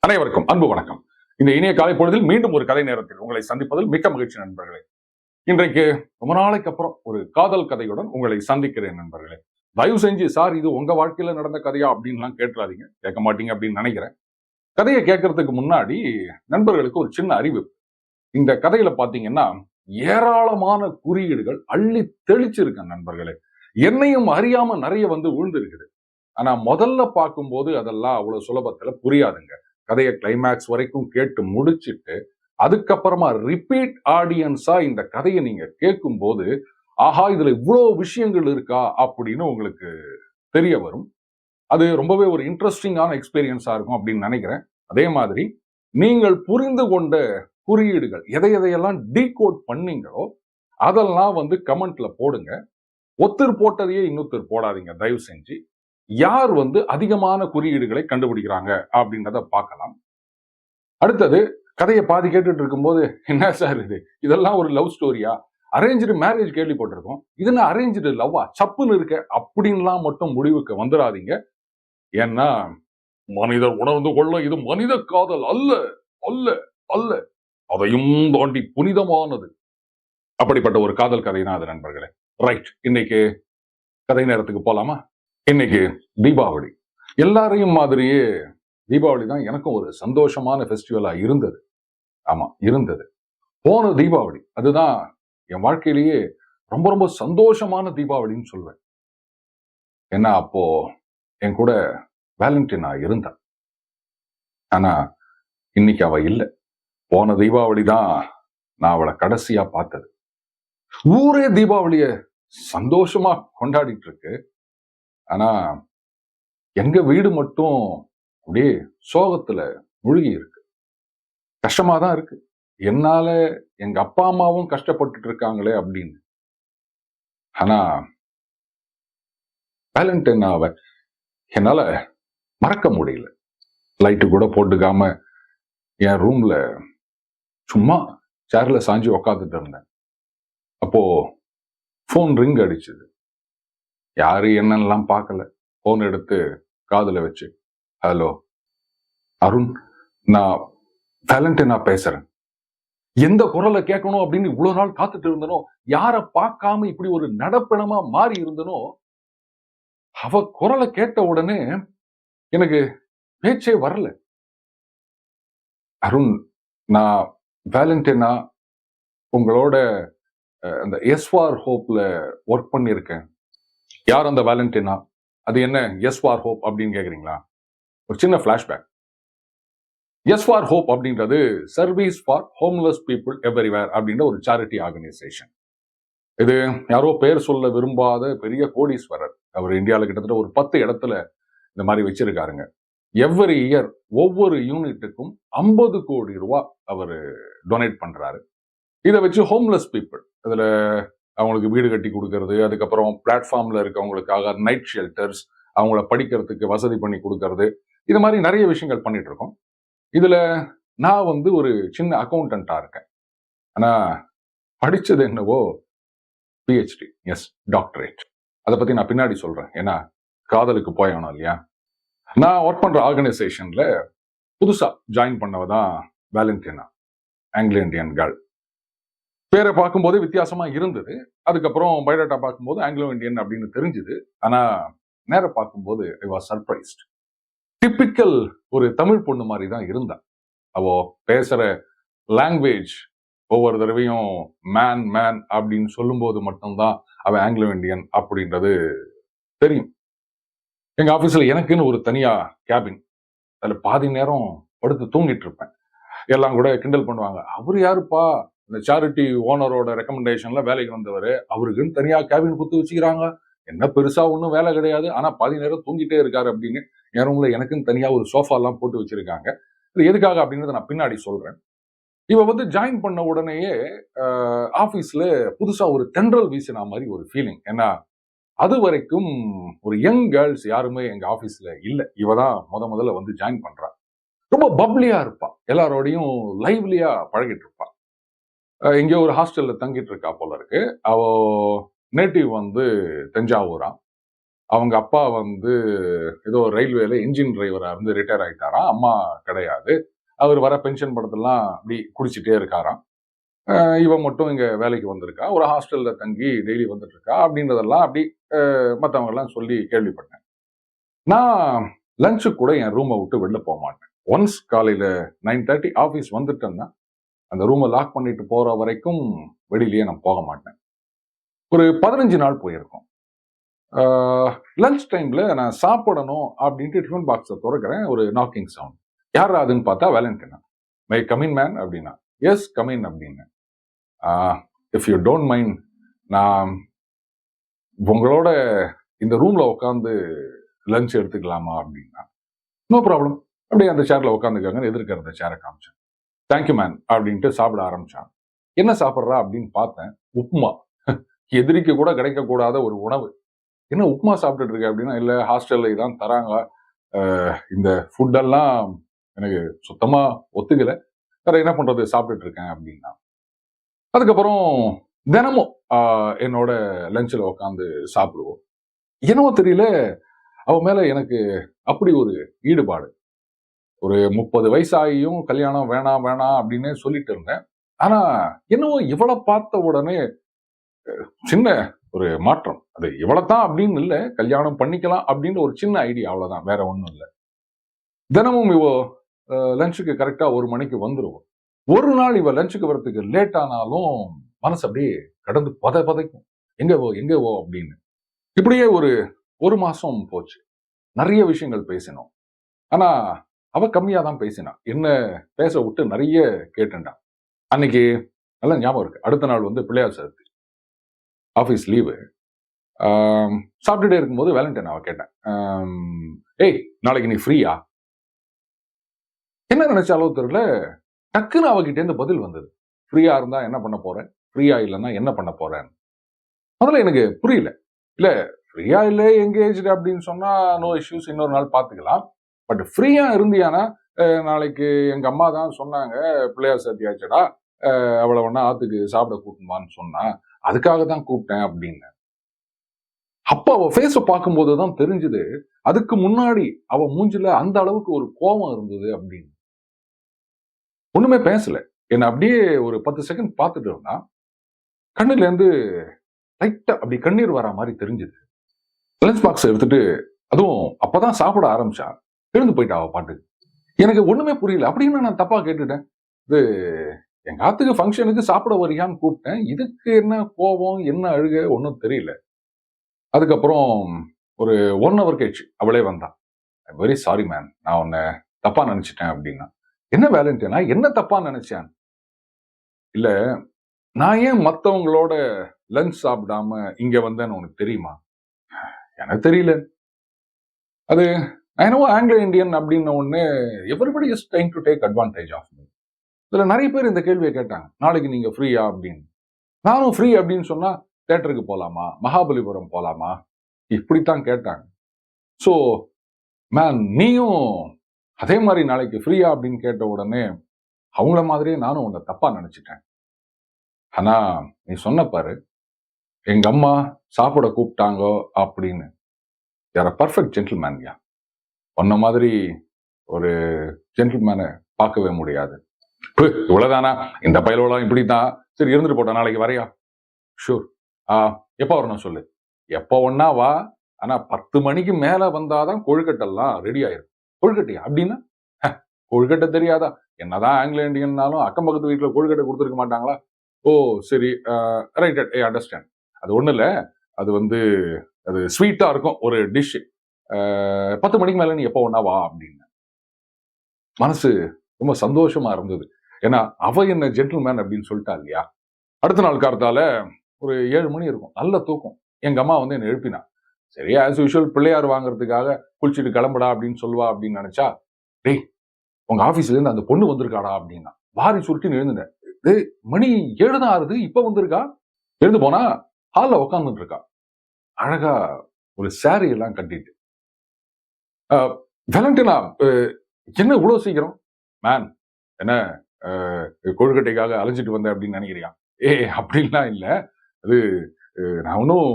அனைவருக்கும் அன்பு வணக்கம். இந்த இணைய காலை பொழுதில் மீண்டும் ஒரு கதை நேரத்தில் உங்களை சந்திப்பதில் மிக்க மகிழ்ச்சி நண்பர்களே. இன்றைக்கு ரொம்ப நாளைக்கு அப்புறம் ஒரு காதல் கதையுடன் உங்களை சந்திக்கிறேன் நண்பர்களே. தயவு செஞ்சு சார் இது உங்க வாழ்க்கையில நடந்த கதையா? அப்படின்லாம் கேட்டுறாதீங்க. கேட்க மாட்டீங்க அப்படின்னு நினைக்கிறேன். கதையை கேட்கறதுக்கு முன்னாடி நண்பர்களுக்கு ஒரு சின்ன அறிவு. இந்த கதையில பாத்தீங்கன்னா ஏராளமான குறியீடுகள் அள்ளி தெளிச்சிருக்கேன் நண்பர்களே. என்னையும் அறியாம நிறைய வந்து விழுந்திருக்குது ஆனா முதல்ல பார்க்கும்போது அதெல்லாம் அவ்வளவு சுலபத்துல புரியாதுங்க. கதையை கிளைமேக்ஸ் வரைக்கும் கேட்டு முடிச்சிட்டு அதுக்கப்புறமா ரிப்பீட் ஆடியன்ஸா இந்த கதையை நீங்க கேட்கும்போது ஆஹா இதுல இவ்வளோ விஷயங்கள் இருக்கா? அப்படின்னு உங்களுக்கு தெரிய வரும். அது ரொம்பவே ஒரு இன்ட்ரெஸ்டிங்கான எக்ஸ்பீரியன்ஸா இருக்கும் அப்படின்னு நினைக்கிறேன். அதே மாதிரி நீங்கள் புரிந்து கொண்ட குறியீடுகள் எதை எதையெல்லாம் டீகோட் பண்ணீங்களோ அதெல்லாம் வந்து கமெண்ட்ல போடுங்க. ஒத்தர் போட்டதையே இன்னொருத்தர் போடாதீங்க. தயவு செஞ்சு யார் வந்து அதிகமான குறியீடுகளை கண்டுபிடிக்கிறாங்க அப்படின்றத பார்க்கலாம். அடுத்தது கதையை பாதி கேட்டுட்டு இருக்கும்போது என்ன சார் இது? இதெல்லாம் ஒரு லவ் ஸ்டோரியா அரேஞ்சு மேரேஜ் கேள்விப்பட்டிருக்கோம். இது என்ன அரேஞ்சு லவ்வா சப்புன்னு இருக்க அப்படின்லாம் மட்டும் முடிவுக்கு வந்துடாதீங்க. ஏன்னா மனிதர் உணர்ந்து கொள்ள இது மனித காதல் அல்ல அல்ல அல்ல. அதையும் தாண்டி புனிதமானது. அப்படிப்பட்ட ஒரு காதல் கதை தான் அது நண்பர்களே. ரைட் இன்னைக்கு கதை நேரத்துக்கு போலாமா? இன்னைக்கு தீபாவளி. எல்லாரையும் மாதிரியே தீபாவளி தான் எனக்கும் ஒரு சந்தோஷமான ஃபெஸ்டிவலா இருந்தது. ஆமா இருந்தது. போன தீபாவளி அதுதான் என் வாழ்க்கையிலேயே ரொம்ப ரொம்ப சந்தோஷமான தீபாவளின்னு சொல்வேன். ஏன்னா அப்போ என் கூட வேலண்டினா இருந்தான். ஆனா இன்னைக்கு அவ இல்லை. போன தீபாவளி தான் நான் அவளை கடைசியா பார்த்தது. ஊரே தீபாவளிய சந்தோஷமா கொண்டாடிட்டு இருக்கு. ஆனா எங்க வீடு மட்டும் அப்படியே சோகத்துல மூழ்கி இருக்கு. கஷ்டமா தான் இருக்கு. என்னால எங்க அப்பா அம்மாவும் கஷ்டப்பட்டுட்டு இருக்காங்களே அப்படின்னு. ஆனா வேலண்டைனாவை என்னால மறக்க முடியல. லைட்டு கூட போட்டுக்காம என் ரூம்ல சும்மா சேர்ல சாஞ்சி உக்காந்துட்டு இருந்தேன். அப்போ ஃபோன் ரிங் அடிச்சுது. யாரு என்னன்னெலாம் பார்க்கல ஃபோன் எடுத்து காதில் வச்சு ஹலோ அருண் நான் வேலண்டினா பேசுறேன். எந்த குரலை கேட்கணும் அப்படின்னு இவ்வளவு நாள் காத்துட்டு இருந்தனோ யாரை பார்க்காம இப்படி ஒரு நடப்பிணமா மாறி இருந்தனோ அவ குரலை கேட்ட உடனே எனக்கு பேச்சே வரல. அருண் நான் வேலண்டினா உங்களோட அந்த எஸ் ஹோப்ல ஒர்க் பண்ணியிருக்கேன். யார் அந்த வேலண்டினா அது என்ன? எஸ் ஃபார் ஹோப் அப்படின்னு கேக்குறீங்களா? ஒரு சின்ன ஃப்ளாஷ்பேக் எஸ் ஃபார் ஹோப் அப்படின்றது service for homeless people everywhere அப்படின்ற ஒரு சேரிட்டி ஆர்கனைசேஷன் இது யாரோ பேர் சொல்ல விரும்பாத பெரிய கோடீஸ்வரர். அவர் இந்தியாவில் கிட்டத்தட்ட ஒரு பத்து இடத்துல இந்த மாதிரி வச்சிருக்காருங்க. எவ்வரி இயர் ஒவ்வொரு யூனிட்டுக்கும் ஐம்பது கோடி ரூபா அவர் டொனேட் பண்றாரு. இதை வச்சு ஹோம்லெஸ் பீப்புள் அதுல அவங்களுக்கு வீடு கட்டி கொடுக்கறது அதுக்கப்புறம் பிளாட்ஃபார்ம்ல இருக்கவங்களுக்காக நைட் ஷெல்டர்ஸ் அவங்கள படிக்கிறதுக்கு வசதி பண்ணி கொடுக்கறது இது மாதிரி நிறைய விஷயங்கள் பண்ணிட்டு இருக்கோம். இதுல நான் வந்து ஒரு சின்ன அக்கௌண்டண்ட்டாக இருக்கேன். ஆனா படிச்சது என்னவோ பிஹெச்டி எஸ் டாக்டரேட் அதை பத்தி நான் பின்னாடி சொல்றேன். ஏன்னா காதலுக்கு போயானோம் இல்லையா? நான் ஒர்க் பண்ற ஆர்கனைசேஷன்ல புதுசா ஜாயின் பண்ணவ தான் வேலண்டியனா ஆங்கிலோ இந்தியன் கேர்ள் பேரை பார்க்கும்போது வித்தியாசமா இருந்தது. அதுக்கப்புறம் பயோடாட்டா பார்க்கும்போது ஆங்கிலோ இண்டியன் அப்படின்னு தெரிஞ்சுது. ஆனா நேர பார்க்கும்போது ஐ வாஸ் சர்ப்ரைஸ்ட் டிப்பிக்கல் ஒரு தமிழ் பொண்ணு மாதிரி தான் இருந்தா அவ பேசுற லாங்குவேஜ் ஒவ்வொரு தடவையும் மேன் மேன் அப்படின்னு சொல்லும்போது மட்டும்தான் அவ ஆங்கிலோ இந்தியன் அப்படின்றது தெரியும். எங்க ஆபீஸ்ல எனக்குன்னு ஒரு தனியா கேபின் அதுல பாதி நேரம் படுத்து தூங்கிட்டு இருப்பேன். எல்லாம் கூட கிண்டல் பண்ணுவாங்க. அவர் யாருப்பா? இந்த சேரிட்டி ஓனரோட ரெக்கமெண்டேஷன்ல வேலைக்கு வந்தவர் அவருக்குன்னு தனியாக கேபின் குத்து வச்சுக்கிறாங்க. என்ன பெருசா ஒன்றும் வேலை கிடையாது. ஆனா பாதி நேரம் தூங்கிட்டே இருக்காரு அப்படின்னு என் ரூம்ல எனக்குன்னு தனியா ஒரு சோஃபா எல்லாம் போட்டு வச்சிருக்காங்க. இது எதுக்காக அப்படின்றத நான் பின்னாடி சொல்றேன். இவ வந்து ஜாயின் பண்ண உடனேயே ஆஃபீஸில் புதுசா ஒரு தென்றல் வீசினா மாதிரி ஒரு ஃபீலிங் ஏன்னா அது வரைக்கும் ஒரு யங் கேர்ள்ஸ் யாருமே எங்க ஆபீஸ்ல இல்ல. இவ தான் முத முதல்ல வந்து ஜாயின் பண்றா. ரொம்ப பப்ளியா இருப்பாள் எல்லாரோடையும் லைவ்லியா பழகிட்டு இருப்பாள் எங்கேயோ ஒரு ஹாஸ்டலில் தங்கிட்டு இருக்கா போல இருக்கு. அவ நேட்டிவ் வந்து தஞ்சாவூரா. அவங்க அப்பா வந்து ஏதோ ரயில்வேல இன்ஜின் டிரைவராக இருந்து ரிட்டையர் ஆகிட்டாராம் அம்மா கிடையாது. அவர் வர பென்ஷன் படத்தெல்லாம் அப்படி குடிச்சிட்டே இருக்காராம். இவன் மட்டும் இங்கே வேலைக்கு வந்திருக்கா. ஒரு ஹாஸ்டலில் தங்கி டெய்லி வந்துட்டு இருக்கா அப்படின்றதெல்லாம் அப்படி மற்றவங்கெல்லாம் சொல்லி கேள்விப்பட்டேன். நான் லஞ்சுக்கு கூட என் ரூமை விட்டு வெளில போக மாட்டேன். ஒன்ஸ் காலையில் நைன் தேர்ட்டி ஆஃபீஸ் வந்துட்டேன்னா அந்த ரூமை லாக் பண்ணிட்டு போற வரைக்கும் வெளியிலேயே நான் போக மாட்டேன். ஒரு பதினஞ்சு நாள் போயிருக்கோம். லஞ்ச் டைம்ல நான் சாப்பிடணும் அப்படின்ட்டு டிஃபன் பாக்ஸை திறக்கிறேன் ஒரு நாக்கிங் சவுண்ட் யார் அதுன்னு பார்த்தா Valentina my come in man அப்படின்னா எஸ் கமின் அப்படின்னு. இஃப் யூ டோன்ட் மைண்ட் நான் உங்களோட இந்த ரூம்ல உட்காந்து லஞ்ச் எடுத்துக்கலாமா அப்படின்னா நோ ப்ராப்ளம் அப்படியே அந்த சேர்ல உட்காந்துக்காங்க எதிர்க்க அந்த சேரை காமிச்சேன். தேங்க்யூ மேன் அப்படின்ட்டு சாப்பிட ஆரம்பிச்சான் என்ன சாப்பிட்றா அப்படின்னு பார்த்தேன் உப்புமா எதிரிக்கு கூட கிடைக்கக்கூடாத ஒரு உணவு. என்ன உப்புமா சாப்பிட்டுட்டு இருக்க அப்படின்னா இல்லை ஹாஸ்டல்ல இதான் தராங்க இந்த ஃபுட்டெல்லாம் எனக்கு சுத்தமாக ஒத்துக்கலை. வேற என்ன பண்றது சாப்பிட்டுட்டு இருக்கேன் அப்படின்னா. அதுக்கப்புறம் தினமும் என்னோட லஞ்சில் உட்காந்து சாப்பிடுவோம். என்னவோ தெரியல அவன் மேலே எனக்கு அப்படி ஒரு ஈடுபாடு. ஒரு முப்பது வயசாகியும் கல்யாணம் வேணாம் வேணாம் அப்படின்னு சொல்லிட்டு இருந்தேன். ஆனா என்னவோ இவளை பார்த்த உடனே சின்ன ஒரு மாற்றம். அது இவ்வளவுதான் அப்படின்னு இல்லை கல்யாணம் பண்ணிக்கலாம் அப்படின்னு ஒரு சின்ன ஐடியா அவ்வளவுதான் வேற ஒண்ணும் இல்லை. தினமும் இவ லஞ்சுக்கு கரெக்டா ஒரு மணிக்கு வந்துருவோம் ஒரு நாள் இவ லஞ்சுக்கு வர்றதுக்கு லேட் ஆனாலும் மனசு அப்படியே கடந்து பத பதைக்கும். எங்கவோ எங்கவோ அப்படின்னு. இப்படியே ஒரு ஒரு மாசம் போச்சு. நிறைய விஷயங்கள் பேசினோம். ஆனா அவ கம்மியா தான் பேசினா. என்ன பேச விட்டு நிறைய கேட்டுண்டா. அன்னைக்கு நல்லா ஞாபகம் இருக்கு. அடுத்த நாள் வந்து பிள்ளையார் சதுர்த்தி. Office leave. சாப்பிட்டுட்டே இருக்கும்போது வேலண்டைன் அவ கேட்டேன் ஏய் நாளைக்கு நீ ஃப்ரீயா? என்ன நினைச்சாலோ தெரியல. டக்குன்னு அவகிட்ட இருந்து பதில் வந்தது. ஃப்ரீயா இருந்தா என்ன பண்ண போறேன் ஃப்ரீயா இல்லைன்னா என்ன பண்ண போறேன் முதல்ல எனக்கு புரியல. இல்ல ஃப்ரீயா இல்லை எங்கேஜ் அப்படின்னு சொன்னா நோ இஷ்யூஸ் இன்னொரு நாள் பாத்துக்கலாம். பட் ஃப்ரீயா இருந்தியானா நாளைக்கு எங்க அம்மா தான் சொன்னாங்க பிள்ளையார் சத்தியாச்சடா அவளை ஒன்றா ஆற்றுக்கு சாப்பிட கூட்டணுமான்னு சொன்னா அதுக்காக தான் கூப்பிட்டேன் அப்படின்னு அப்ப அவ ஃபேஸ பார்க்கும்போது தான் தெரிஞ்சுது அதுக்கு முன்னாடி அவ மூஞ்சில அந்த அளவுக்கு ஒரு கோபம் இருந்தது அப்படின்னு. ஒண்ணுமே பேசல. என்னை அப்படியே ஒரு பத்து செகண்ட் பார்த்துட்டு இருந்தா கண்ணுல இருந்து அப்படி கண்ணீர் வர மாதிரி தெரிஞ்சுது. லஞ்ச் பாக்ஸ் எடுத்துட்டு அதுவும் அப்பதான் சாப்பிட ஆரம்பிச்சா எழுந்து போயிட்டா அவள் பாட்டுக்கு. எனக்கு ஒண்ணுமே புரியல. அப்படின்னு நான் தப்பா கேட்டுட்டேன்? இது எங்க ஆத்துக்கு ஃபங்க்ஷனுக்கு சாப்பிட வரியான்னு கூப்பிட்டேன். இதுக்கு என்ன கோபம் என்ன அழுக ஒன்றும் தெரியல. அதுக்கப்புறம் ஒரு ஒன் ஹவர் கழிச்சு அவளே வந்தான். வெரி சாரி மேன் நான் உன்னை தப்பா நினைச்சிட்டேன் அப்படின்னா. என்ன வேலண்டினா என்ன தப்பா நினைச்சேன் இல்ல நான் ஏன் மற்றவங்களோட லஞ்ச் சாப்பிடாம இங்க வந்தேன்னு உனக்கு தெரியுமா? எனக்கு தெரியல. அது என்னவோ ஆங்கிலோ இந்தியன் அப்படின்ன உடனே everybody is time to take advantage of me இதில் நிறைய பேர் இந்த கேள்வியை கேட்டாங்க. நாளைக்கு நீங்க ஃப்ரீயா அப்படின்னு. நானும் ஃப்ரீ அப்படின்னு சொன்னா தேட்டருக்கு போலாமா? மகாபலிபுரம் போகலாமா இப்படித்தான் கேட்டாங்க. ஸோ மேன் நீயும் அதே மாதிரி நாளைக்கு ஃப்ரீயா அப்படின்னு கேட்ட உடனே அவங்கள மாதிரியே நானும் உன்னை தப்பா நினச்சிட்டேன். ஆனா நீ சொன்ன பாரு. எங்க அம்மா சாப்பிட கூப்பிட்டாங்கோ அப்படின்னு. யார பர்ஃபெக்ட் ஜென்டில்மேன் யா உன்ன மாதிரி ஒரு ஜென்டில்மேனை பார்க்கவே முடியாது. இவ்வளவுதானா? இந்த பயலோலாம் இப்படித்தான். சரி இருந்துட்டு போட்டா நாளைக்கு வரையா? ஷூர் ஆ எப்போ வரணும் சொல்லு? எப்போ ஒன்னா வா. ஆனா பத்து மணிக்கு மேல வந்தாதான் கொழுக்கட்டெல்லாம் ரெடி ஆயிரும். கொழுக்கட்டையா? அப்படின்னா? கொழுக்கட்டை தெரியாதா? என்னதான் ஆங்கில இண்டியன்னாலும் அக்கம் பக்கத்து வீட்டில் கொழுக்கட்டை கொடுத்துருக்க மாட்டாங்களா? ஓ சரி ரைட் ஐ அண்டர்ஸ்டாண்ட் அது ஒன்றும் இல்ல அது வந்து அது ஸ்வீட்டாக இருக்கும் ஒரு டிஷ்ஷு பத்து மணிக்கு மேல நீ எப்போ ஒன்றா வா அப்படின்னு. மனசு ரொம்ப சந்தோஷமா இருந்தது. ஏன்னா அவ என்ன ஜென்டில்மேன் அப்படின்னு சொல்லிட்டா இல்லையா? அடுத்த நாள் காலத்தால ஒரு ஏழு மணி இருக்கும். நல்ல தூக்கம். எங்க அம்மா வந்து என்ன எழுப்பினா சரி ஆஸ் யூஷுவல் பிள்ளையார் வாங்குறதுக்காக குளிச்சுட்டு கிளம்புடா அப்படின்னு சொல்லுவா அப்படின்னு நினைச்சா டேய் உங்க ஆபீஸ்ல இருந்து அந்த பொண்ணு வந்திருக்காடா அப்படின்னா வாரி சுருட்டி எழுந்துட்டேன். டேய் மணி ஏழு தான் ஆறுது இப்ப வந்திருக்கா? எழுந்து போனா ஹால்ல உட்காந்துட்டு இருக்கா. அழகா ஒரு சாரி எல்லாம் கட்டிட்டு வேலண்டினா என்ன இவ்வளோ சீக்கிரம்? மேன் என்ன கொழுக்கட்டைக்காக அலைஞ்சிட்டு வந்தேன் அப்படின்னு நினைக்கிறியா? ஏ அப்படின்லாம் இல்லை. அது நான் ஒன்றும்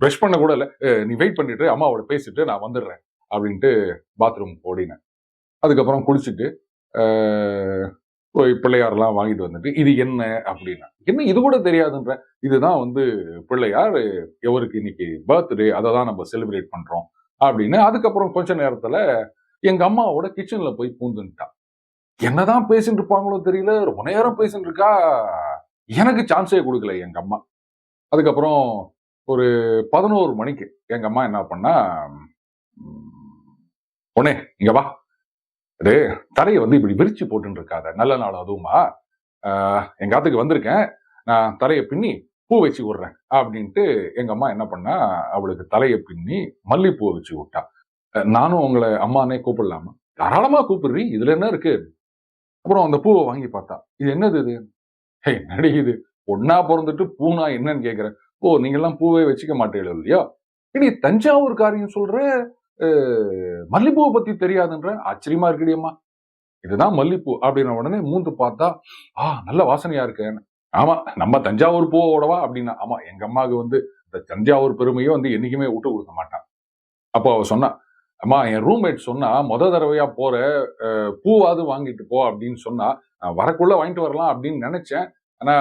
ப்ரஷ் பண்ண கூட இல்லை. நீ வெயிட் பண்ணிட்டு அம்மாவோட பேசிட்டு நான் வந்துடுறேன் அப்படின்ட்டு பாத்ரூம் ஓடினேன். அதுக்கப்புறம் குளிச்சுட்டு போய் பிள்ளையாரெல்லாம் வாங்கிட்டு வந்துட்டு இது என்ன அப்படின்னா என்ன இது கூட தெரியாதுன்ற இதுதான் வந்து பிள்ளையார் எவருக்கு இன்னைக்கு பர்த்டே அதை தான் நம்ம செலிப்ரேட் பண்ணுறோம் அப்படின்னு அதுக்கப்புறம் கொஞ்ச நேரத்துல எங்க அம்மாவோட கிச்சன்ல போய் பூந்துன்னுட்டான் என்னதான் பேசிட்டு இருப்பாங்களோ தெரியல ரொம்ப நேரம் பேசிட்டு இருக்கா? எனக்கு சான்ஸே கொடுக்கல எங்க அம்மா. அதுக்கப்புறம் ஒரு பதினோரு மணிக்கு எங்க அம்மா என்ன பண்ணா உனே இங்க வா. அதே தரையை வந்து இப்படி விரிச்சு போட்டுன்னு இருக்காத. நல்ல நாள் அதுவுமா. ஆஹ், எங்க ஆத்துக்கு வந்திருக்கேன். நான் தலையை பின்னி பூ வச்சு விடுறேன் அப்படின்ட்டு எங்க அம்மா என்ன பண்ணா அவளுக்கு தலையை பின்னி மல்லிப்பூ வச்சு விட்டா. நானும் உங்களை அம்மானே கூப்பிடலாமா? தாராளமா கூப்பிடுறீ இதுல என்ன இருக்கு? அப்புறம் அந்த பூவை வாங்கி பார்த்தா இது என்னது இது? ஹே என்னடி இது? ஒன்னா பிறந்துட்டு பூனா என்னன்னு கேட்குறேன் ஓ நீங்கெல்லாம் பூவே வச்சுக்க மாட்டீங்களோ இல்லையா? இனி தஞ்சாவூர் காரியம் சொல்ற மல்லிப்பூவை பத்தி தெரியாதுன்ற ஆச்சரியமா இருக்குடியம்மா இதுதான் மல்லிப்பூ அப்படின்ன உடனே மூந்து பார்த்தா ஆ நல்ல வாசனையா இருக்கேன்னு. ஆமா நம்ம தஞ்சாவூர் பூவோடவா அப்படின்னா ஆமா எங்க அம்மாவுக்கு வந்து இந்த தஞ்சாவூர் பெருமையை வந்து என்னைக்குமே விட்டு கொடுக்க மாட்டான். அப்போ அவ சொன்னா அம்மா என் ரூம்மேட் சொன்னா முத தடவையா போற பூவாவது வாங்கிட்டு போ அப்படின்னு சொன்னா நான் வரக்குள்ள வாங்கிட்டு வரலாம் அப்படின்னு நினைச்சேன். ஆனா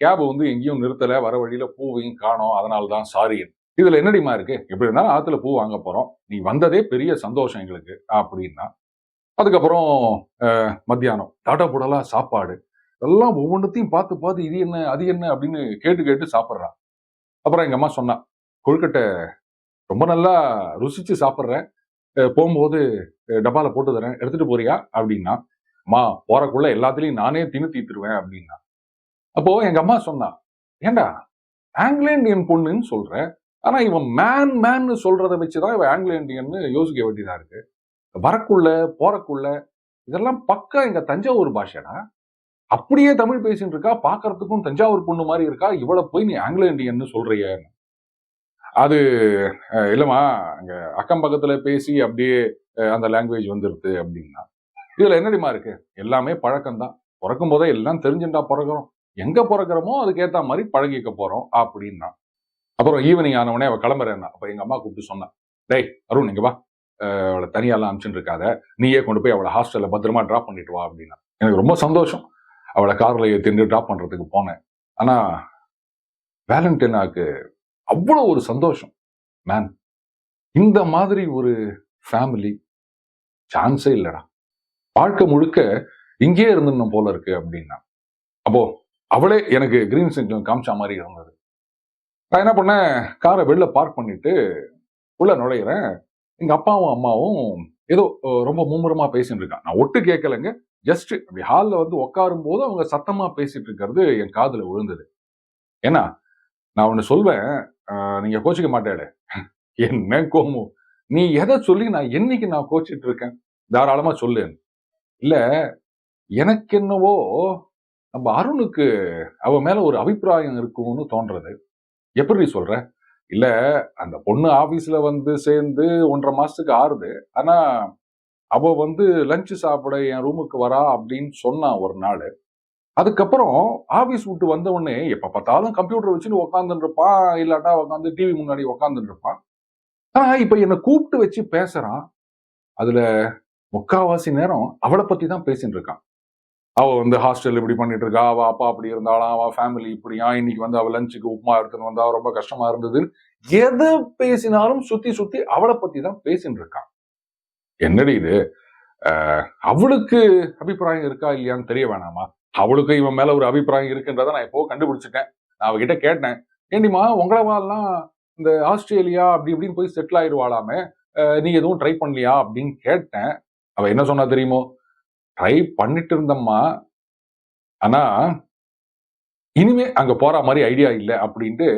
கேப் வந்து எங்கேயும் நிறுத்தல. வர வழியில பூவையும் காணோம். அதனால தான் சாரி இதுல என்னடிமா இருக்கு? எப்படி இருந்தாலும் ஆத்துல பூ வாங்க போறோம். நீ வந்ததே பெரிய சந்தோஷம் எங்களுக்கு அப்படின்னா. அதுக்கப்புறம் மத்தியானம். டாட்டா புடலா சாப்பாடு. எல்லாம் ஒவ்வொன்றத்தையும் பார்த்து பார்த்து இது என்ன அது என்ன அப்படின்னு கேட்டு கேட்டு சாப்பிட்றான். அப்புறம் எங்க அம்மா சொன்னா கொழுக்கட்டை ரொம்ப நல்லா ருசிச்சு சாப்பிட்றேன். போகும்போது டப்பாவில் டப்பால போட்டு தரேன். எடுத்துட்டு போறியா? அப்படின்னா அம்மா போறக்குள்ள எல்லாத்துலயும் நானே தின்னு தீத்துருவேன் அப்படின்னா. அப்போ எங்க அம்மா சொன்னா ஏண்டா ஆங்கிலோ இந்தியன் பொண்ணுன்னு சொல்ற? ஆனா இவன் மேன் மேன்னு சொல்றதை வச்சுதான் இவன் ஆங்கிலோ இந்தியன்னு யோசிக்க வேண்டியதா இருக்கு. வரக்குள்ள போறக்குள்ள இதெல்லாம் பக்கா எங்க தஞ்சாவூர் பாஷைடா? அப்படியே தமிழ் பேசிட்டு இருக்கா? பாக்குறதுக்கும் தஞ்சாவூர் பொண்ணு மாதிரி இருக்கா? இவ்வளவு போய் நீ ஆங்கிலோ இந்தியன்னு சொல்றிய. அது இல்லைம்மா இல்லம்மா அங்க அக்கம் பக்கத்துல பேசி அப்படியே அந்த லாங்குவேஜ் வந்துருது அப்படின்னா. இதுல என்னடிமா இருக்கு? எல்லாமே பழக்கம்தான். பிறக்கும் போதே எல்லாம் தெரிஞ்சுட்டா பிறக்கிறோம். எங்க பிறக்கிறோமோ அதுக்கேத்த மாதிரி பழகிக்க போறோம் அப்படின்னா. அப்புறம் ஈவினிங் ஆனவனே அவள் கிளம்புறேன்னா. அப்ப எங்க அம்மா கூப்பிட்டு சொன்னான் டேய் அருண் நீங்க வா. அவளை தனியாலாம் அனுப்பிச்சுட்டு இருக்காத. நீயே கொண்டு போய் அவளை ஹாஸ்டல்ல பத்திரமா டிராப் பண்ணிட்டு வா அப்படின்னா. எனக்கு ரொம்ப சந்தோஷம். அவளை கார்ல ஏத்திட்டு ட்ராப் பண்றதுக்கு போனேன். ஆனா வேலண்டைனாக்கு அவ்வளோ ஒரு சந்தோஷம். மேன் இந்த மாதிரி ஒரு ஃபேமிலி சான்ஸே இல்லைடா. வாழ்க்கை முழுக்க இங்கேயே இருந்துடணும் போல இருக்கு அப்படின்னா. அப்போ அவளே எனக்கு கிரீன் சிக்னல் காமிச்சா மாதிரி இருந்தது. நான் என்ன பண்ணேன்? காரை வெளில பார்க் பண்ணிட்டு உள்ள நுழையிறேன். எங்க அப்பாவும் அம்மாவும் ஏதோ ரொம்ப மும்முரமா பேசிட்டு இருக்கான் நான் ஒட்டு கேட்கலைங்க ஜஸ்ட் அப்படி ஹாலில் வந்து உட்காரும் போது அவங்க சத்தமாக பேசிட்டு இருக்கிறது என் காதில் விழுந்தது. ஏன்னா நான் ஒன்று சொல்வேன் நீங்கள் கோச்சிக்க மாட்டேடு. என்ன கோமு? நீ எதை சொல்லி நான் என்னைக்கு நான் கோச்சிட்டு இருக்கேன்? தாராளமாக சொல்லு. இல்லை எனக்கு என்னவோ நம்ம அருணுக்கு அவ மேலே ஒரு அபிப்பிராயம் இருக்கும்னு தோன்றது. எப்படி சொல்கிற இல்லை அந்த பொண்ணு ஆஃபீஸில் வந்து சேர்ந்து ஒன்றரை மாதத்துக்கு ஆறுது. ஆனால் அவ வந்து லஞ்சு சாப்பிட என் ரூமுக்கு வரா அப்படின்னு சொன்னான் ஒரு நாள். அதுக்கப்புறம் ஆபீஸ் விட்டு வந்த உடனே எப்ப பார்த்தாலும் கம்ப்யூட்டர் வச்சுன்னு உக்காந்துருப்பான் இல்லாட்டா உட்காந்து டிவி முன்னாடி உக்காந்துருப்பான் ஆனால் இப்போ இப்ப என்னை கூப்பிட்டு வச்சு பேசுறான். அதுல முக்காவாசி நேரம் அவளை பத்தி தான் பேசிட்டு இருக்கான். அவள் வந்து ஹாஸ்டல் இப்படி பண்ணிட்டு இருக்கா அவள் அப்பா அப்படி இருந்தாலாம் அவள் ஃபேமிலி இப்படியா இன்னைக்கு வந்து அவள் லஞ்சுக்கு உப்புமா எடுத்துன்னு வந்தா ரொம்ப கஷ்டமா இருந்ததுன்னு எதை பேசினாலும் சுத்தி சுத்தி அவளை பத்தி தான் பேசிட்டு இருக்கான். என்னடி இது? அஹ், அவளுக்கு அபிப்பிராயம் இருக்கா இல்லையான்னு தெரிய வேணாமா? அவளுக்கு இவன் மேல ஒரு அபிப்பிராயம் இருக்குன்றதை நான் எப்போ கண்டுபிடிச்சிட்டேன். நான் அவகிட்ட கேட்டேன். ஏண்டிமா உங்களவாலாம் இந்த ஆஸ்திரேலியா அப்படி இப்படின்னு போய் செட்டில் ஆயிடுவாளாமே? நீ எதுவும் ட்ரை பண்ணலையா அப்படின்னு கேட்டேன். அவ என்ன சொன்னா தெரியுமோ? ட்ரை பண்ணிட்டு இருந்தம்மா. ஆனா இனிமே அங்க போற மாதிரி ஐடியா இல்லை அப்படின்ட்டு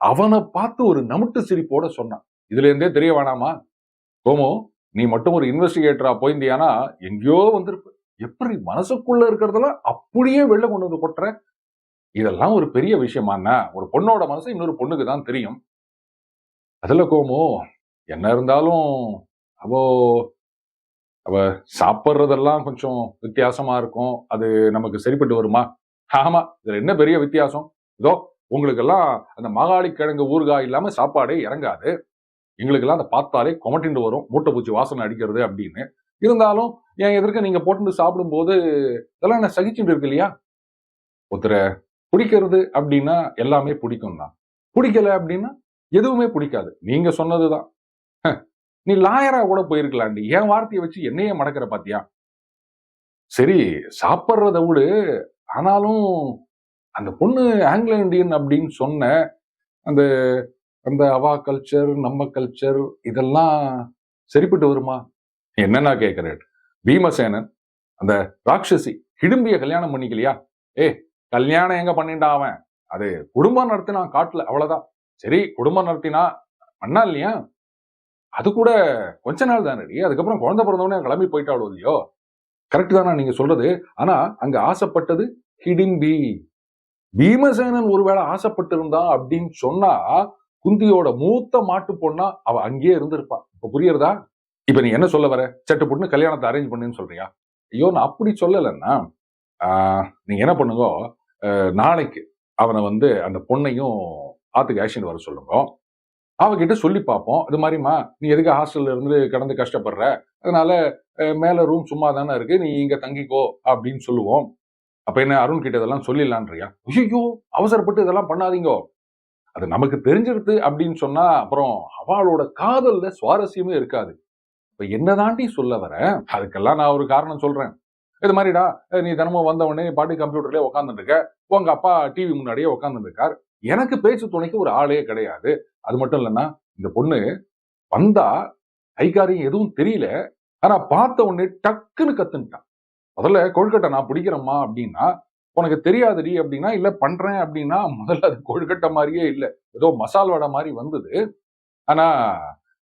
அவனை பார்த்து ஒரு நமுட்டு சிரிப்போட சொன்னான். இதுல இருந்தே தெரிய வேணாமா? கோமோ நீ மட்டும் ஒரு இன்வெஸ்டிகேட்டரா போயிருந்தியானா எங்கேயோ வந்திருப்ப. எப்படி மனசுக்குள்ள இருக்கிறதெல்லாம் அப்படியே வெளில கொண்டு வந்து கொட்டுற? இதெல்லாம் ஒரு பெரிய விஷயமாண்ணா ஒரு பொண்ணோட மனசு இன்னொரு பொண்ணுக்கு தான் தெரியும். அதுல கோமோ என்ன இருந்தாலும் அவோ அவ சாப்பிட்றதெல்லாம் கொஞ்சம் வித்தியாசமா இருக்கும். அது நமக்கு சரிப்பட்டு வருமா? ஆமா இதுல என்ன பெரிய வித்தியாசம்? இதோ உங்களுக்கெல்லாம் அந்த மாகாளி கிழங்கு ஊறுகாய் இல்லாம சாப்பாடே இறங்காது. எங்களுக்கெல்லாம் அதை பார்த்தாலே கொமட்டிண்டு வரும். மூட்டை பூச்சி வாசனை அடிக்கிறது அப்படின்னு. இருந்தாலும் என் எதிர்க்க நீங்க போட்டு சாப்பிடும்போது இதெல்லாம் என்ன சகிச்சுட்டு இருக்கு இல்லையா? ஒருத்தரை பிடிக்கிறது அப்படின்னா எல்லாமே பிடிக்கும் தான். பிடிக்கல அப்படின்னா எதுவுமே பிடிக்காது. நீங்க சொன்னதுதான். நீ லாயரா கூட போயிருக்கலாண்டி என் வார்த்தையை வச்சு என்னையே மடக்கிற பாத்தியா? சரி சாப்பிட்றத விடு. ஆனாலும் அந்த பொண்ணு ஆங்கிலோ இந்தியன் அப்படின்னு சொன்ன அந்த அந்த அவா கல்ச்சர் நம்ம கல்ச்சர் இதெல்லாம் சரிப்பட்டு வருமா? என்ன நான் கேட்கிறேன் பீமசேனன் அந்த ராட்சசி கிடும்பிய கல்யாணம் பண்ணிக்கலையா? ஏ கல்யாணம் எங்க பண்ணிட்டான் அவன்? அது குடும்பம் நடத்தினா காட்டுல அவ்வளவுதான். சரி குடும்பம் நடத்தினா பண்ணா இல்லையா? அது கூட கொஞ்ச நாள் தானடி அதுக்கப்புறம் குழந்தை பிறந்தவனே கிளம்பி போயிட்டாளோ இல்லையோ? கரெக்ட் தானா நீங்க சொல்றது? ஆனா அங்க ஆசைப்பட்டது ஹிடிம்பி பீமசேனன் ஒருவேளை ஆசைப்பட்டிருந்தா அப்படின்னு சொன்னா குந்தியோட மூத்த மாட்டு பொண்ணா அவ அங்கேயே இருந்திருப்பா. இப்ப புரியுறதா? இப்ப நீ என்ன சொல்ல வர? சட்டு பொண்ணு கல்யாணத்தை அரேஞ்ச் பண்ணுன்னு சொல்றியா? ஐயோ நான் அப்படி சொல்லலைன்னா ஆஹ், நீங்க என்ன பண்ணுங்க நாளைக்கு அவனை வந்து அந்த பொண்ணையும் ஆத்துக்கு ஆக்ஷன் வர சொல்லுங்க. அவகிட்ட சொல்லி பார்ப்போம் இது மாதிரிம்மா நீ எதுக்கு ஹாஸ்டல்ல இருந்து கிடந்து கஷ்டப்படுற? அதனால மேல ரூம் சும்மா தானே இருக்கு. நீ இங்க தங்கிக்கோ அப்படின்னு சொல்லுவோம். அப்ப என்ன அருண் கிட்ட இதெல்லாம் சொல்லிடலான்றியா? ஐயோ அவசரப்பட்டு இதெல்லாம் பண்ணாதீங்கோ. அது நமக்கு தெரிஞ்சிருது அப்படின்னு சொன்னா அப்புறம் அவளோட காதல்ல சுவாரஸ்யமே இருக்காது. இப்ப என்னதாண்டி சொல்ல வர அதுக்கெல்லாம் நான் ஒரு காரணம் சொல்றேன். இது மாதிரிடா நீ தினமும் வந்த உடனே பாட்டி கம்ப்யூட்டர்லயே உட்காந்துட்டு இருக்க உங்க அப்பா டிவி முன்னாடியே உட்காந்துட்டு இருக்கார் எனக்கு பேச்சு துணைக்கு ஒரு ஆளே கிடையாது. அது மட்டும் இல்லைன்னா இந்த பொண்ணு வந்தா கைகாரியம் எதுவும் தெரியல. ஆனா பார்த்த உடனே டக்குன்னு கத்துன்ட்டான் முதல்ல கொழுக்கட்டை நான் பிடிக்கிறேம்மா அப்படின்னா உனக்கு தெரியாதுடி அப்படின்னா இல்ல பண்றேன் அப்படின்னா முதல்ல அது கொழுக்கட்டை மாதிரியே இல்ல. ஏதோ மசால் வடை மாதிரி வந்தது. ஆனா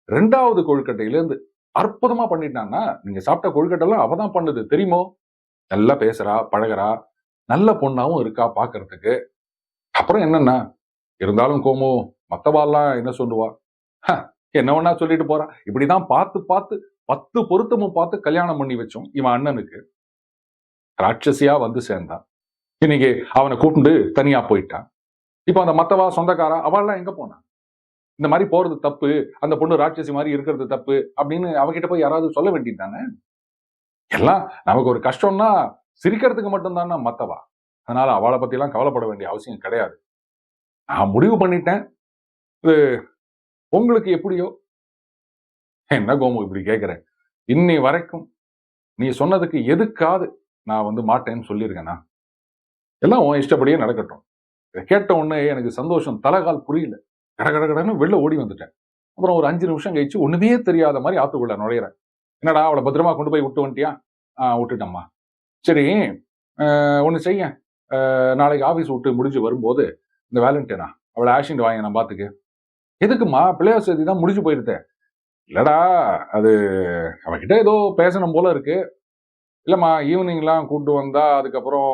ரெண்டாவது கொழுக்கட்டையில இருந்து அற்புதமா பண்ணிட்டான்னா நீங்க சாப்பிட்ட கொழுக்கட்டெல்லாம் அவள் தான் பண்ணுது. தெரியுமோ? நல்லா பேசுறா பழகுறா. நல்ல பொண்ணாவும் இருக்கா பாக்குறதுக்கு. அப்புறம் என்னன்னா இருந்தாலும் கோமோ மற்றவாள்லாம் என்ன சொல்லுவா? என்ன வேணா சொல்லிட்டு போறா? இப்படிதான் பார்த்து பார்த்து பத்து பொருத்தமும் பார்த்து கல்யாணம் பண்ணி வச்சோம் இவன் அண்ணனுக்கு. ராட்சசியா வந்து சேர்ந்தான். இன்னைக்கு அவனை கூப்பிட்டு தனியா போயிட்டான். இப்ப அந்த மத்தவா சொந்தக்காரா அவள்லாம் எங்க போனான் இந்த மாதிரி போறது தப்பு அந்த பொண்ணு ராட்சசி மாதிரி இருக்கிறது தப்பு அப்படின்னு அவகிட்ட போய் யாராவது சொல்ல வேண்டியது தானே? எல்லாம் நமக்கு ஒரு கஷ்டம்னா சிரிக்கிறதுக்கு மட்டும்தானே மத்தவா? அதனால அவளை பத்தி எல்லாம் கவலைப்பட வேண்டிய அவசியம் கிடையாது. நான் முடிவு பண்ணிட்டேன். இது உங்களுக்கு எப்படியோ? என்ன கோமு இப்படி கேட்குறேன் இன்னை வரைக்கும் நீ சொன்னதுக்கு எதுக்காது நான் வந்து மாட்டேன்னு சொல்லியிருக்கேனா? எல்லாம் உன் இஷ்டப்படியே நடக்கட்டும். இதை கேட்ட உடனே எனக்கு சந்தோஷம் தலைகால் புரியல. கட கட கடன்னு வெளில ஓடி வந்துட்டேன். அப்புறம் ஒரு அஞ்சு நிமிஷம் கழிச்சு ஒன்றுமே தெரியாத மாதிரி ஆத்துக்குள்ள நுழையிறேன். என்னடா அவளை பத்திரமா கொண்டு போய் விட்டு வந்துட்டியா? ஆ விட்டுட்டம்மா. சரி ஒன்று செய்ய. நாளைக்கு ஆஃபீஸ் விட்டு முடிஞ்சு வரும்போது இந்த வேலண்டைனா அவளை ஆக்சிடென்ட் வாங்க நான் பார்த்துக்கு எதுக்குமா பிள்ளையார் சேர்த்தி தான் முடிஞ்சு போயிருத்தேன் இல்லடா அது அவகிட்ட ஏதோ பேசணும் போல இருக்கு. இல்லம்மா ஈவினிங்லாம் கூப்பிட்டு வந்தா அதுக்கப்புறம்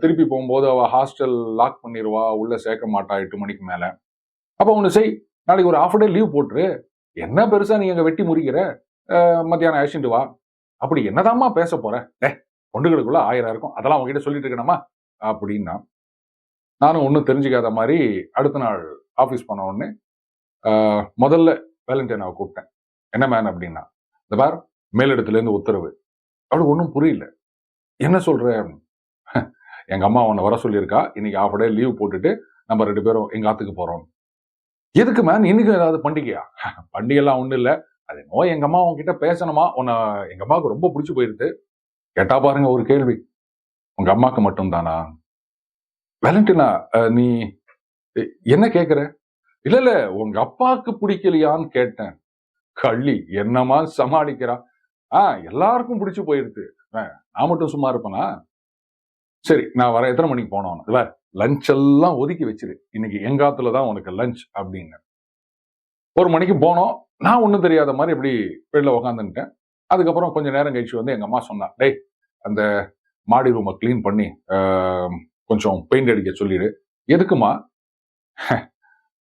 திருப்பி போகும்போது அவள் ஹாஸ்டல் லாக் பண்ணிடுவா உள்ள சேர்க்க மாட்டா எட்டு மணிக்கு மேல. அப்போ ஒன்று செய் நாளைக்கு ஒரு ஆஃப் டே லீவ் போட்டுரு. என்ன பெருசா நீ எங்கள் வெட்டி முறிக்கிற? அஹ், மத்தியானம் ஆக்சிடென்ட் வா. அப்படி என்னதாம்மா பேச போற? ஏ பொண்டுகளுக்குள்ள ஆயிரம் இருக்கும். அதெல்லாம் அவங்ககிட்ட சொல்லிட்டு இருக்கணுமா? அப்படின்னா நானும் ஒன்றும் தெரிஞ்சுக்காத மாதிரி அடுத்த நாள் ஆஃபீஸ் போன உடனே ஆஹ், முதல்ல வேலண்டைனாவை கூப்பிட்டேன். என்ன மேன் அப்படின்னா இந்த பார் மேலிடத்துல இருந்து உத்தரவு. அவளுக்கு ஒன்றும் புரியல. என்ன சொல்ற? எங்க அம்மா உன்னை வர சொல்லியிருக்கா. இன்னைக்கு ஆஃப் டே லீவ் போட்டுட்டு நம்ம ரெண்டு பேரும் எங்கள் ஆத்துக்கு போறோம். எதுக்கு மேம் இன்னைக்கும் ஏதாவது பண்டிகையா? பண்டிகைலாம் ஒண்ணும் இல்லை. அது நோய் எங்க அம்மா உங்ககிட்ட பேசணுமா? உன்னை எங்க அம்மாவுக்கு ரொம்ப பிடிச்சி போயிருது. கேட்டா பாருங்க ஒரு கேள்வி. உங்க அம்மாவுக்கு மட்டும்தானா? வேலண்டினா நீ என்ன கேட்குற இல்லை இல்லை உங்க அப்பாவுக்கு பிடிக்கலையான்னு கேட்டேன். கள்ளி என்னமா சமாளிக்கிறா? ஆ எல்லாருக்கும் பிடிச்சி போயிருது. நான் மட்டும் சும்மா இருப்பேனா? சரி நான் வர எத்தனை மணிக்கு போனோம் இல்ல லஞ்ச் எல்லாம் ஒதுக்கி வச்சிரு. இன்னைக்கு எங்காத்துல தான் உனக்கு லஞ்ச் அப்படின்னு ஒரு மணிக்கு போனோம். நான் ஒன்றும் தெரியாத மாதிரி இப்படி வெளில உக்காந்துட்டேன் அதுக்கப்புறம் கொஞ்சம் நேரம் கழிச்சு வந்து எங்க அம்மா சொன்னா டேய் அந்த மாடி ரூமை க்ளீன் பண்ணி ஆஹ், கொஞ்சம் பெயிண்ட் அடிக்க சொல்லிடு எதுக்குமா?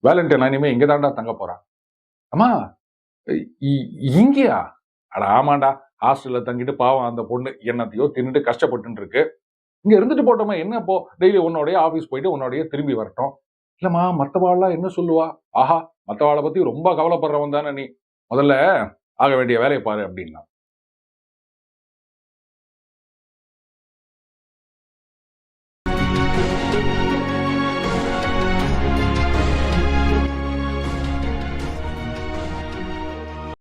வேலண்டைன் இனிமே இங்கே தாண்டா தங்க போறான். அம்மா இ- இங்கேயா? அட ஆமாண்டா. ஹாஸ்டல்ல தங்கிட்டு பாவம் அந்த பொண்ணு என்னத்தையோ தின்னுட்டு கஷ்டப்பட்டு இருக்கு இங்க இருந்துட்டு போட்டோமா என்ன இப்போ டெய்லி உன்னோடைய ஆஃபீஸ் போயிட்டு உன்னோடைய திரும்பி வரட்டும். இல்லம்மா மத்தவாள்லாம் என்ன சொல்லுவா? ஆஹா மற்றவாளை பத்தி ரொம்ப கவலைப்படுறவன் தானே நீ. முதல்ல ஆக வேண்டிய வேலையை பாரு அப்படின்னா.